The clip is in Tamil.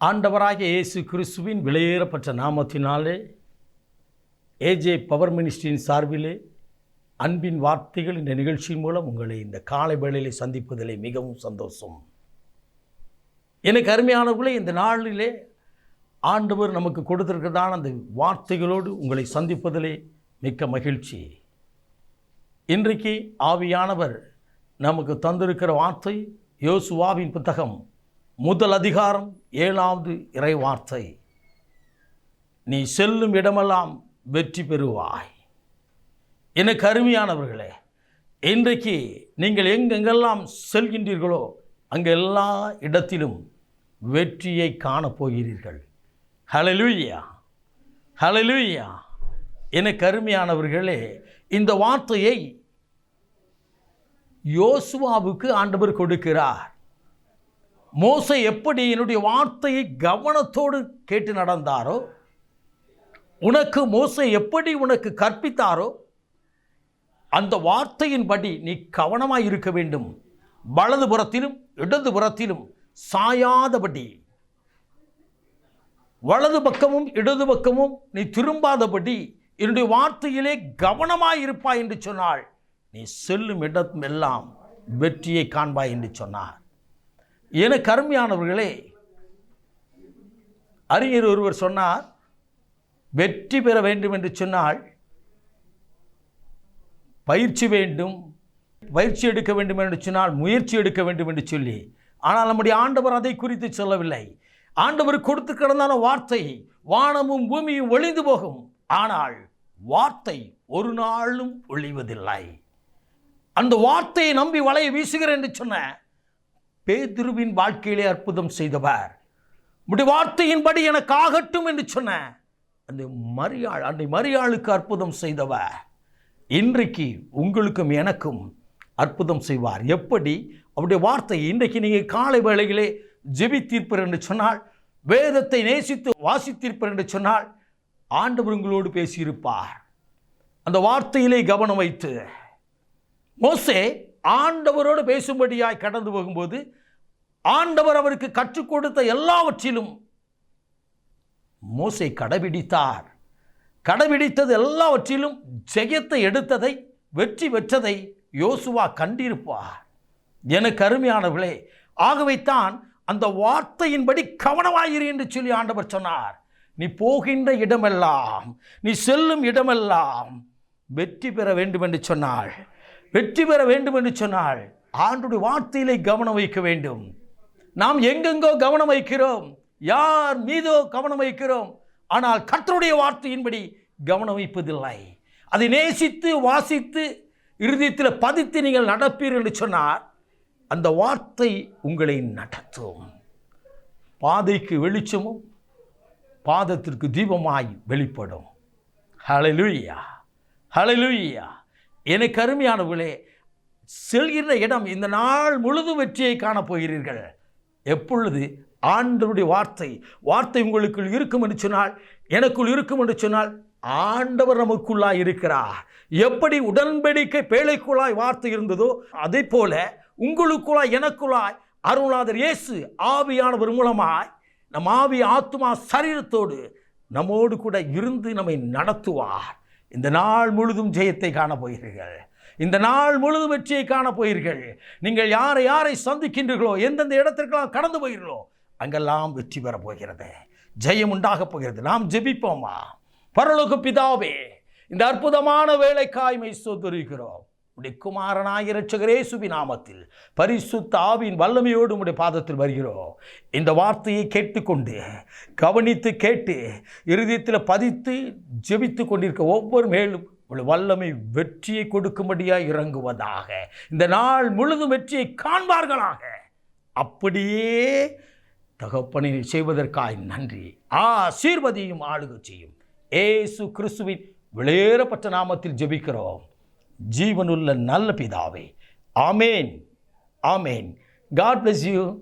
ஆண்டவராக இயேசு கிறிஸ்துவின் விலையேறப்பட்ட நாமத்தினாலே ஏஜே பவர் மினிஸ்ட்ரியின் சார்பிலே அன்பின் வார்த்தைகள் இந்த நிகழ்ச்சியின் மூலம் உங்களை இந்த காலை வேளையிலே சந்திப்பதிலே மிகவும் சந்தோஷம். எனக்கு அருமையானவர்களே இந்த நாளிலே ஆண்டவர் நமக்கு கொடுத்திருக்கிறதான அந்த வார்த்தைகளோடு உங்களை சந்திப்பதிலே மிக்க மகிழ்ச்சி. இன்றைக்கு ஆவியானவர் நமக்கு தந்திருக்கிற வார்த்தை யோசுவாவின் புத்தகம் முதல் அதிகாரம் ஏழாவது இறை வார்த்தை. நீ செல்லும் இடமெல்லாம் வெற்றி பெறுவாய். எனக்கு அருமையானவர்களே இன்றைக்கு நீங்கள் எங்கெங்கெல்லாம் செல்கின்றீர்களோ அங்கே எல்லா இடத்திலும் வெற்றியை காணப்போகிறீர்கள் ஹலலூயா ஹலலூயா எனக்கு அருமையானவர்களே இந்த வார்த்தையை யோசுவாவுக்கு ஆண்டவர் கொடுக்கிறார். மோசை எப்படி என்னுடைய வார்த்தையை கவனத்தோடு கேட்டு நடந்தாரோ உனக்கு மோசை எப்படி உனக்கு கற்பித்தாரோ அந்த வார்த்தையின்படி நீ கவனமாக இருக்க வேண்டும். வலது புறத்திலும் இடது புறத்திலும் சாயாதபடி வலது பக்கமும் இடது பக்கமும் நீ திரும்பாதபடி என்னுடைய வார்த்தையிலே கவனமாக இருப்பாய் என்று சொன்னால் நீ செல்லும் இடமெல்லாம் வெற்றியை காண்பாய் என்று சொன்னார். என கருமையானவர்களே அறிஞர் ஒருவர் சொன்னார் வெற்றி பெற வேண்டும் என்று சொன்னால் பயிற்சி வேண்டும் பயிற்சி எடுக்க வேண்டும் என்று சொன்னால் முயற்சி எடுக்க வேண்டும் என்று சொல்லி. ஆனால் நம்முடைய ஆண்டவர் அதை குறித்து சொல்லவில்லை. ஆண்டவர் கொடுத்து கிடந்தான வார்த்தை வானமும் பூமியும் ஒளிந்து போகும். ஆனால் வார்த்தை ஒரு நாளும் ஒழிவதில்லை அந்த வார்த்தையை நம்பி வலையை வீசுகிறேன் என்று சொன்ன பேதுருவின் வாழ்க்கையிலே அற்புதம் செய்தவர். உடைய வார்த்தையின்படி எனக்கு ஆகட்டும் என்று சொன்ன அந்த மரியாள் அந்த மரியாளுக்கு அற்புதம் செய்தவர். இன்றைக்கு உங்களுக்கும் எனக்கும் அற்புதம் செய்வார். எப்படி? அவருடைய வார்த்தை இன்றைக்கு நீங்கள் காலை வேளையிலே ஜெபித்தீர்ப்பர் என்று சொன்னால் வேதத்தை நேசித்து வாசித்தீர்ப்பர் என்று சொன்னால் ஆண்டவர் உங்களோடு பேசியிருப்பார். அந்த வார்த்தையிலே கவனம் வைத்து. மோசே ஆண்டவரோடு பேசும்படியாய் கடந்து போகும்போது ஆண்டவர் அவருக்கு கற்றுக் கொடுத்த எல்லாவற்றிலும் மோசை கடைபிடித்தார். கடைபிடித்தது எல்லாவற்றிலும் ஜெயத்தை எடுத்ததை வெற்றி பெற்றதை யோசுவா கண்டிருப்பார். எனக்கு அருமையானவர்களே ஆகவே தான் அந்த வார்த்தையின்படி கவனமாயிரு என்று சொல்லி ஆண்டவர் சொன்னார். நீ போகின்ற இடமெல்லாம் நீ செல்லும் இடமெல்லாம் வெற்றி பெற வேண்டும் என்று சொன்னாள். வெற்றி பெற வேண்டும் என்று சொன்னால் ஆண்டுடைய வார்த்தையிலே கவனம் வைக்க வேண்டும். நாம் எங்கெங்கோ கவனம் வைக்கிறோம் யார் மீதோ கவனம் வைக்கிறோம் ஆனால் கர்த்தருடைய வார்த்தையின்படி கவனம் வைப்பதில்லை அதை நேசித்து வாசித்து இறுதியத்தில் பதித்து நீங்கள் நடப்பீர்கள் என்று சொன்னார். அந்த வார்த்தை உங்களை நடத்தும். பாதைக்கு வெளிச்சமும் பாதத்திற்கு தீபமாய் வெளிப்படும். ஹalleluya ஹalleluya எனக்கு அருமையானவர்களே செல்கின்ற இடம் இந்த நாள் முழுதும் வெற்றியை காணப் போகிறீர்கள் எப்பொழுது ஆண்டவருடைய வார்த்தை வார்த்தை உங்களுக்குள் இருக்கும் என்று சொன்னால் எனக்குள் இருக்கும் என்று சொன்னால் ஆண்டவர் நமக்குள்ளாய் இருக்கிறார். எப்படி உடன்படிக்கை பேழைக்குள்ளாய் வார்த்தை இருந்ததோ அதே போல உங்களுக்குள்ளாய் எனக்குள்ளாய் அருளாதர் இயேசு ஆவியானவர் மூலமாய் நம் ஆவி ஆத்மா சரீரத்தோடு நம்மோடு கூட இருந்து நம்மை நடத்துவார். இந்த நாள் முழுதும் ஜெயத்தை காணப் போகிறீர்கள் இந்த நாள் முழுதும் வெற்றியை காண போயிர்கள் நீங்கள் யாரை யாரை சந்திக்கின்றீர்களோ எந்தெந்த இடத்திற்கெல்லாம் கடந்து போகிறீர்களோ அங்கெல்லாம் வெற்றி பெறப் போகிறது. ஜெயம் உண்டாகப் போகிறது. நாம் ஜெபிப்போமா? பரலோக பிதாவே இந்த அற்புதமான வேலைக்காய்மை சோதரிக்கிறோம் உடைய குமாரனாய இரட்சகரேசுவி நாமத்தில் பரிசுத்த ஆவின் வல்லமையோடு உடைய பாதத்தில் வருகிறோம். இந்த வார்த்தையை கேட்டுக்கொண்டு கவனித்து கேட்டு இருதயத்தில் பதித்து ஜெபித்து கொண்டிருக்க ஒவ்வொரு மேலும் உள்ள வல்லமை வெற்றியை கொடுக்கும்படியாக இறங்குவதாக. இந்த நாள் முழுதும் வெற்றியை காண்பார்களாக. அப்படியே தகப்பனை செய்வதற்காய் நன்றி. ஆசீர்வதியும் ஆளுக செய்யும் ஏசு கிறிஸ்துவின் விளையேறப்பட்ட நாமத்தில் ஜெபிக்கிறோம். ஜீவனுள்ள நல்ல பிதாவே. ஆமேன். ஆமேன். God bless you